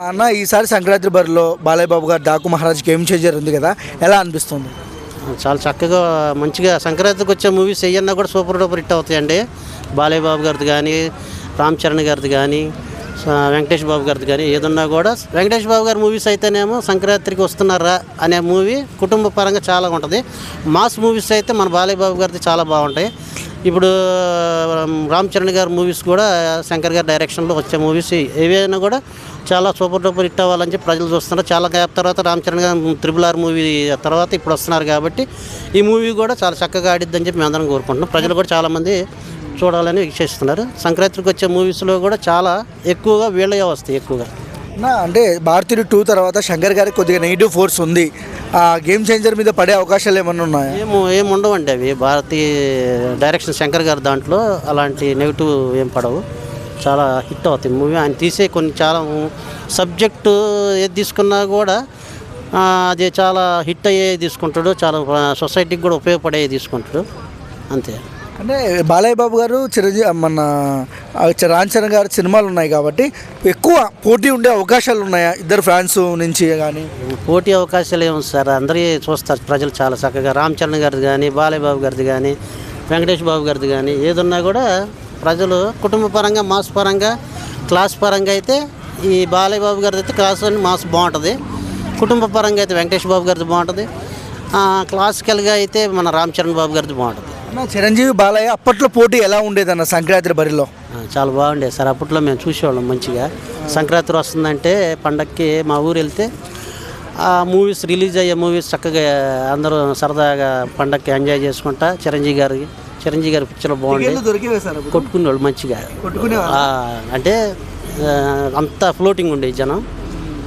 అన్న ఈసారి సంక్రాంతి బరిలో బాలయ్య బాబు గారు డాకు మహారాజ్ గేమ్ చేంజర్ ఉంది కదా? ఎలా అనిపిస్తుంది? చాలా చక్కగా మంచిగా సంక్రాంతికి వచ్చే మూవీస్ ఏమన్నా కూడా సూపర్ డూపర్ హిట్ అవుతాయండి. బాలయ్య బాబు గారిది కానీ రామ్ చరణ్ గారిది కానీ వెంకటేష్ బాబు గారిది కానీ ఏదున్నా కూడా వెంకటేష్ బాబు గారి మూవీస్ అయితేనేమో సంక్రాంతికి వస్తున్నారా అనే మూవీ కుటుంబ పరంగా చాలా ఉంటుంది. మాస్ మూవీస్ అయితే మన బాలయ్య బాబు గారిది చాలా బాగుంటాయి. ఇప్పుడు రామ్ చరణ్ గారి మూవీస్ కూడా శంకర్ గారి డైరెక్షన్లో వచ్చే మూవీస్ ఏవైనా కూడా చాలా సూపర్ డూపర్ హిట్ అవ్వాలని చెప్పి ప్రజలు చూస్తున్నారు. చాలా గ్యాప్ తర్వాత రామ్ చరణ్ గారు త్రిబుల్ ఆర్ మూవీ తర్వాత ఇప్పుడు వస్తున్నారు కాబట్టి ఈ మూవీ కూడా చాలా చక్కగా ఆడిద్దని చెప్పి మేము అందరం కోరుకుంటున్నాం. ప్రజలు కూడా చాలామంది చూడాలని వీక్షిస్తున్నారు సంక్రాంతికి వచ్చే మూవీస్లో కూడా చాలా ఎక్కువగా వీళ్ళయే వస్తాయి ఎక్కువగా. నా అంటే భారతీయుడు టూ తర్వాత శంకర్ గారికి కొద్దిగా నెగిటివ్ ఫోర్స్ ఉంది. ఆ గేమ్ చేంజర్ మీద పడే అవకాశాలు ఏమన్నా ఉన్నాయా? ఏమో ఏం ఉండవండి అవి. భారతీయ డైరెక్షన్ శంకర్ గారి దాంట్లో అలాంటి నెగిటివ్ ఏం పడవు. చాలా హిట్ అవుతాయి మూవీ ఆయన తీసే కొన్ని చాలా సబ్జెక్టు ఏది తీసుకున్నా కూడా అది చాలా హిట్ అయ్యే తీసుకుంటాడు. చాలా సొసైటీకి కూడా ఉపయోగపడే తీసుకుంటాడు. అంతే. అంటే బాలయ్య బాబు గారు చిరంజీవి మన రామ్ చరణ్ గారు సినిమాలు ఉన్నాయి కాబట్టి ఎక్కువ పోటీ ఉండే అవకాశాలు ఉన్నాయా? ఇద్దరు ఫ్యాన్స్ నుంచి కానీ పోటీ అవకాశాలు ఏమి సార్. అందరి చూస్తారు ప్రజలు చాలా చక్కగా. రామ్ చరణ్ గారిది కానీ బాలయ్య బాబు గారిది కానీ వెంకటేష్ బాబు గారిది కానీ ఏదున్నా కూడా ప్రజలు కుటుంబ పరంగా మాస్ పరంగా క్లాస్ పరంగా అయితే ఈ బాలయ్య బాబు గారిది అయితే క్లాస్ అని మాస్ బాగుంటుంది. కుటుంబ పరంగా అయితే వెంకటేష్ బాబు గారిది బాగుంటుంది. క్లాసికల్గా అయితే మన రామ్ చరణ్ బాబు గారిది బాగుంటుంది. చిరంజీవి బాలయ్య అప్పట్లో పోటీ ఎలా ఉండేదన్న సంక్రాంతి బరిలో? చాలా బాగుండేది సార్. అప్పట్లో మేము చూసేవాళ్ళం మంచిగా. సంక్రాంతి వస్తుందంటే పండక్కి మా ఊరు వెళ్తే ఆ మూవీస్ రిలీజ్ అయ్యే మూవీస్ చక్కగా అందరూ సరదాగా పండక్కి ఎంజాయ్ చేసుకుంటా చిరంజీవి గారి చిరంజీవి గారి పిక్చర్లు బాగుండే. దొరికేవే సార్ కొట్టుకునేవాళ్ళు మంచిగా. అంటే అంత ఫ్లోటింగ్ ఉండేది జనం.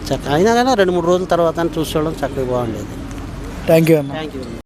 చక్క అయినా కానీ రెండు మూడు రోజుల తర్వాత చూసేవాళ్ళం చక్కగా బాగుండేది. Thank you thank you